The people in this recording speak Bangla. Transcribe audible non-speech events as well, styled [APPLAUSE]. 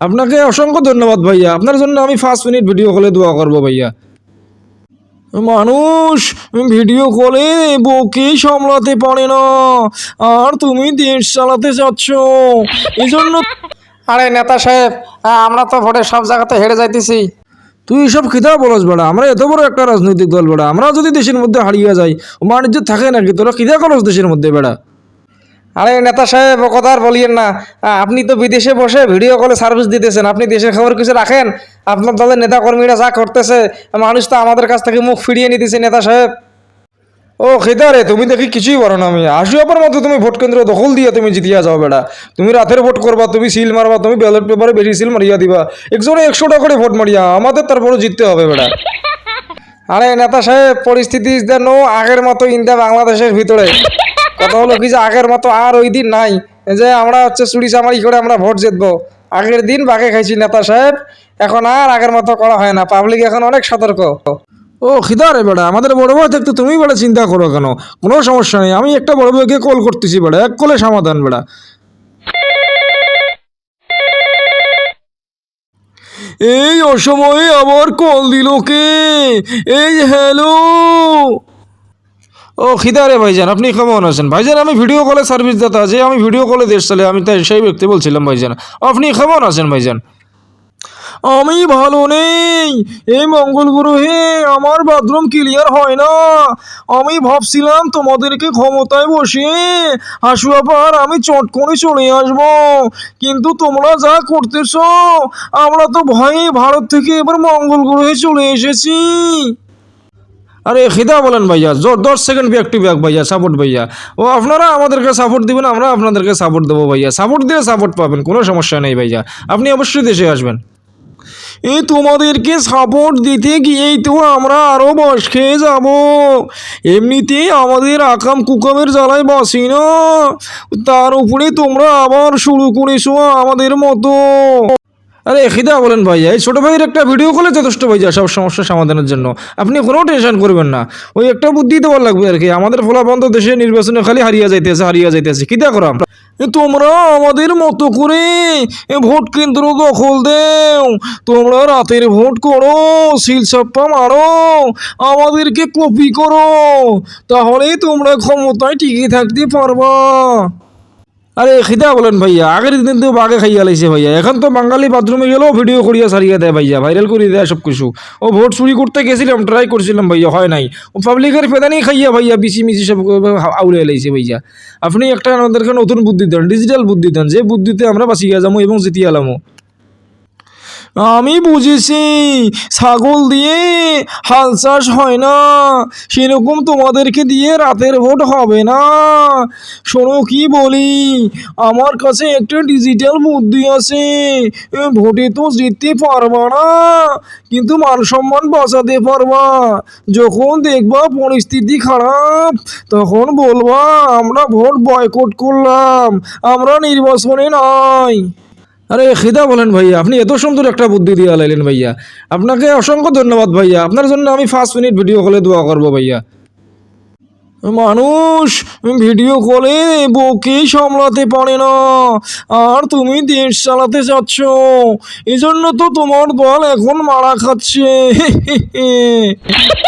আপনাকে অসংখ্য ধন্যবাদ ভাইয়া। আপনার জন্য আমি ফার্স্ট মিনিট ভিডিও কলে দোয়া করব ভাইয়া। মানুষ ভিডিও কলে বউকেই সামলাতে পারে না। আর তুমি দেশ চালাতে চাচ্ছ। এই জন্য আরে নেতা সাহেব আমরা তো ভোটে সব জায়গাতে হেরে যাইতেছি। তুই এসব খিদা বলস বেড়া? আমরা এত বড় একটা রাজনৈতিক দল বেড়া। আমরা যদি দেশের মধ্যে হারিয়ে যাই বাণিজ্য থাকে নাকি? তোরা খিদা করস দেশের মধ্যে বেড়া? আরে নেতা সাহেব কথা আর বলিয়েন না। আপনি তো বিদেশে বসে ভিডিও কলে সার্ভিস দিতেছেন। আপনি দেশের খবর কিছু রাখেন? আপনার দলের নেতা কর্মীরা যা করতেছে মানুষ তো আমাদের কাছ থেকে মুখ ফিরিয়ে নিতেছে নেতা সাহেব। ও খিদা রে তুমি দেখি কিছুই পারো না আমি। আসিয়াপার মতো তুমি ভোট কেন্দ্র দখল দিয়ে তুমি জিতিয়া যাও বেড়া। তুমি রাতের ভোট করবা তুমি সিল মারবা তুমি ব্যালট পেপারে বেশি সিল মারিয়া দিবা। একজনে একশো টাকা করে ভোট মারিয়া আমাদের তারপরে জিততে হবে বেড়া। [LAUGHS] আরে নেতা সাহেব পরিস্থিতি দ্য আগের মতো ইন্দা বাংলাদেশের ভিতরে। কথা হলো কি যে আগের মতো আর ওই দিন নাই। যে আমরা হচ্ছে চুরি চামারি করে আমরা ভোট জিতবো। আগের দিন বাঘে খাইছি নেতা সাহেব, এখন আর আগের মতো করা হয় না। পাবলিক এখন অনেক সতর্ক। ও খিদা রে বেড়া, আমাদের বড় ভাই থাকতে তুমি বেড়া চিন্তা করো কেন? কোনো সমস্যা নেই, আমি একটা বড় ভাইকে কল করতেছি বেড়া, এক কলে সমাধান বেড়া। এই অসময়ে আবার কল দিল কে? এই হ্যালো ও খিদারে ভাইজান, আপনি কেমন আছেন? ভাইজান, আমি ভিডিও কলে সার্ভিস দাতা যে আমি ভিডিও কলে দেশ চলে, আমি তাই সেই ব্যক্তি বলছিলাম ভাইজান। আপনি কেমন আছেন ভাইজান? আমি ভালো নেই। এই মঙ্গল গ্রহে আমার বাথরুম ক্লিয়ার হয় না। আমি ভাবছিলাম তোমাদেরকে ক্ষমতায় বসে হাসুয়াপার আমি চট করে চলে আসব। কিন্তু তোমরা যা করতেছ, আমরা তো ভয়ে ভারত থেকে এবার মঙ্গল গ্রহে চলে এসেছি। আরে খিদা বলেন ভাইয়া জ- দশ সেকেন্ড ব্যাক টু ব্যাক ভাইয়া সাপোর্ট ভাইয়া। ও, আপনারা আমাদেরকে সাপোর্ট দিবেন, আমরা আপনাদেরকে সাপোর্ট দেবো ভাইয়া। সাপোর্ট দিয়ে সাপোর্ট পাবেন, কোনো সমস্যা নেই ভাইয়া। আপনি অবশ্যই দেশে আসবেন। এই তোমাদেরকে সাপোর্ট দিতে গিয়েই তো আমরা আরও বস খেয়ে যাব। এমনিতেই আমাদের আকাম কুকামের জ্বালায় বাসি না। তার উপরে তোমরা আবার শুরু করেছ আমাদের মতো। আরে খিদা বলেন ভাইয়া এই ছোটো ভাইয়ের একটা ভিডিও কলে যথেষ্ট ভাইয়া সব সমস্যা সমাধানের জন্য। আপনি কোনো টেনশন করবেন না। ওই একটা বুদ্ধি দেওয়ার লাগবে আর কি। আমাদের ফলাবন্ধ দেশে নির্বাচনে খালি হারিয়ে যাইতেছে হারিয়ে যাইতেছে। খিদা করা এ তোমরা আমাদের মতো করে ভোট কেন্দ্র দখল দেও। তোমরা রাতের ভোট করো, সিল ছাপ্পা মারো, আমাদেরকে কপি করো। তাহলেই তোমরা ক্ষমতায় টিকে থাকতে পারবা। আরে খিদা বলেন ভাইয়া, আগের দিন তো বাঘে খাইয়া লাইছে ভাইয়া। এখন তো বাঙালি বাথরুমে গেলেও ভিডিও করিয়া সারিয়া দেয় ভাইয়া ভাইরাল করে দেয় সব কিছু। ও ভোট চুরি করতে গেছিলাম ট্রাই করছিলাম ভাইয়া, হয় নাই। ও পাবলিকের ফেদানি খাইয়া ভাইয়া বিসি মিসি সব আউলে লাইছে ভাইয়া। আপনি একটা আমাদেরকে নতুন বুদ্ধি দেন ডিজিটাল বুদ্ধি দেন, যে বুদ্ধিতে আমরা বাঁচিয়া যাব এবং জিতিয়া লামো। আমি বুঝেছি। ছাগল দিয়ে হাল চাষ হয় না। সেরকম তোমাদেরকে দিয়ে রাতের ভোট হবে না। শোনো কি বলি, আমার কাছে একটা ডিজিটাল বুদ্ধি আছে। ভোটে তো জিততে পারবা না, কিন্তু মান সম্মান বাঁচাতে পারবা। যখন দেখবা পরিস্থিতি খারাপ, তখন বলবা, আমরা ভোট বয়কট করলাম, আমরা নির্বাচনে নাই। আরে খিদা বলেন ভাইয়া, আপনি এত সুন্দর একটা বুদ্ধি দিয়ে লাইলেন ভাইয়া। আপনাকে অসংখ্য ধন্যবাদ ভাইয়া। আপনার জন্য আমি ফার্স্ট মিনিট ভিডিও কলে দোয়া করব ভাইয়া। মানুষ ভিডিও কলে বউকেই সামলাতে পারে না। আর তুমি দেশ চালাতে চাচ্ছ। এই জন্য তো তোমার দল এখন মারা খাচ্ছে। [LAUGHS]